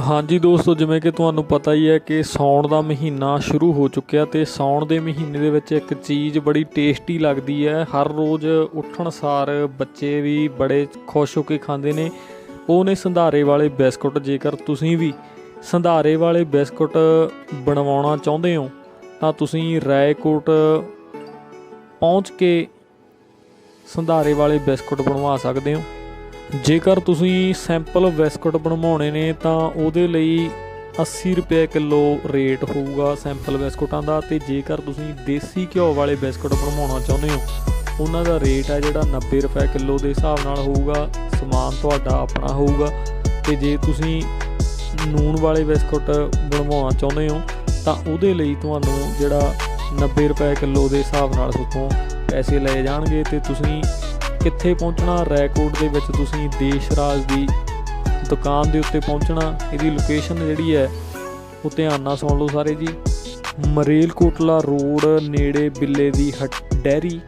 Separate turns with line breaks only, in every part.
ਹਾਂਜੀ ਦੋਸਤੋ, ਜਿਵੇਂ ਕਿ ਤੁਹਾਨੂੰ ਪਤਾ ਹੀ ਹੈ ਕਿ ਸਾਉਣ ਦਾ ਮਹੀਨਾ ਸ਼ੁਰੂ ਹੋ ਚੁੱਕਿਆ ਤੇ ਸਾਉਣ ਦੇ ਮਹੀਨੇ ਦੇ ਵਿੱਚ ਇੱਕ ਚੀਜ਼ ਬੜੀ ਟੇਸਟੀ ਲੱਗਦੀ ਹੈ। ਹਰ ਰੋਜ਼ ਉੱਠਣ ਸਾਰ ਬੱਚੇ ਵੀ ਬੜੇ ਖੁਸ਼ ਹੋ ਕੇ ਖਾਂਦੇ ਨੇ। ਉਹ ਨੇ ਸੰਧਾਰੇ ਵਾਲੇ ਬਿਸਕੁਟ, ਜੇਕਰ ਤੁਸੀਂ ਵੀ ਸੰਧਾਰੇ ਵਾਲੇ ਬਿਸਕੁਟ ਬਣਵਾਉਣਾ ਚਾਹੁੰਦੇ ਹੋ, ਤਾਂ ਤੁਸੀਂ ਰਾਏਕੋਟ ਪਹੁੰਚ ਕੇ ਸੰਧਾਰੇ ਵਾਲੇ ਬਿਸਕੁਟ ਬਣਵਾ ਸਕਦੇ ਹੋ। ਜੇਕਰ ਤੁਸੀਂ ਸੈਂਪਲ ਬਿਸਕੁਟ ਬਣਵਾਉਣੇ ਨੇ, ਤਾਂ ਉਹਦੇ ਲਈ 80 ਰੁਪਏ ਕਿਲੋ ਰੇਟ ਹੋਊਗਾ ਸੈਂਪਲ ਬਿਸਕੁਟਾਂ ਦਾ। ਤੇ ਜੇਕਰ ਤੁਸੀਂ ਦੇਸੀ ਘਿਓ ਵਾਲੇ ਬਿਸਕੁਟ ਬਣਵਾਉਣਾ ਚਾਹੁੰਦੇ ਹੋ, ਉਹਨਾਂ ਦਾ ਰੇਟ ਹੈ ਜਿਹੜਾ 90 ਰੁਪਏ ਕਿਲੋ ਦੇ ਹਿਸਾਬ ਨਾਲ ਹੋਊਗਾ, ਸਮਾਨ ਤੁਹਾਡਾ ਆਪਣਾ ਹੋਊਗਾ। ਤੇ ਜੇ ਤੁਸੀਂ ਨੂਣ ਵਾਲੇ ਬਿਸਕੁਟ ਬਣਵਾਉਣਾ ਚਾਹੁੰਦੇ ਹੋ, ਤਾਂ ਉਹਦੇ ਲਈ ਤੁਹਾਨੂੰ ਜਿਹੜਾ 90 ਰੁਪਏ ਕਿਲੋ ਦੇ ਹਿਸਾਬ ਨਾਲ ਤੁਹਾਡੇ ਪੈਸੇ ਲਏ ਜਾਣਗੇ। ਤੇ ਤੁਸੀਂ ਕਿੱਥੇ ਪਹੁੰਚਣਾ ਰੈਕੋਰਡ ਦੇ ਵਿੱਚ ਤੁਸੀਂ ਦੇਸ਼ ਰਾਜ ਦੀ ਦੁਕਾਨ ਦੇ ਉੱਤੇ ਪਹੁੰਚਣਾ, ਇਹਦੀ ਲੋਕੇਸ਼ਨ ਜਿਹੜੀ ਹੈ, ਉਹ ਧਿਆਨ ਨਾਲ ਸੁਣ ਲਓ ਸਾਰੇ ਜੀ। ਮਰੇਲਕੋਟਲਾ ਰੋਡ ਨੇੜੇ ਬਿੱਲੇ ਦੀ ਹਟ ਡੈਰੀ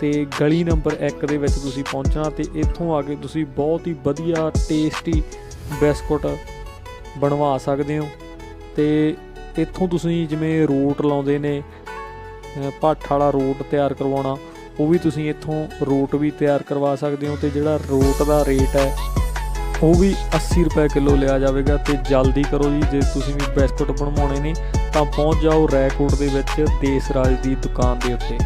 ਤੇ ਗਲੀ ਨੰਬਰ 1 ਦੇ ਵਿੱਚ ਤੁਸੀਂ ਪਹੁੰਚਣਾ ਤੇ ਇੱਥੋਂ ਆ ਕੇ ਤੁਸੀਂ ਬਹੁਤ ਹੀ ਵਧੀਆ ਟੇਸਟੀ ਬਿਸਕੁਟ ਬਣਵਾ ਸਕਦੇ ਹੋ। ਤੇ ਇੱਥੋਂ ਤੁਸੀਂ ਜਿਵੇਂ ਰੋਟ ਲਾਉਂਦੇ ਨੇ ਭੱਠ ਵਾਲਾ ਰੋਟ ਤਿਆਰ ਕਰਵਾਉਣਾ ਉਹ ਵੀ ਤੁਸੀਂ ਇੱਥੋਂ ਰੋਟ ਵੀ ਤਿਆਰ ਕਰਵਾ ਸਕਦੇ ਹੋ ਤੇ ਜਿਹੜਾ ਰੋਟ ਦਾ ਰੇਟ ਹੈ, ਉਹ ਵੀ 80 ਰੁਪਏ ਕਿਲੋ ਲਿਆ ਜਾਵੇਗਾ ਤੇ ਜਲਦੀ ਕਰੋ ਜੀ, ਜੇ ਤੁਸੀਂ ਵੀ ਬਿਸਕੁਟ ਬਣਵਾਉਣੇ ਨੇ, ਤਾਂ ਪਹੁੰਚ ਜਾਓ ਰੈਕੋਟ ਦੇ ਵਿੱਚ ਦੇਸ ਰਾਜ ਦੀ ਦੁਕਾਨ ਦੇ ਉੱਤੇ।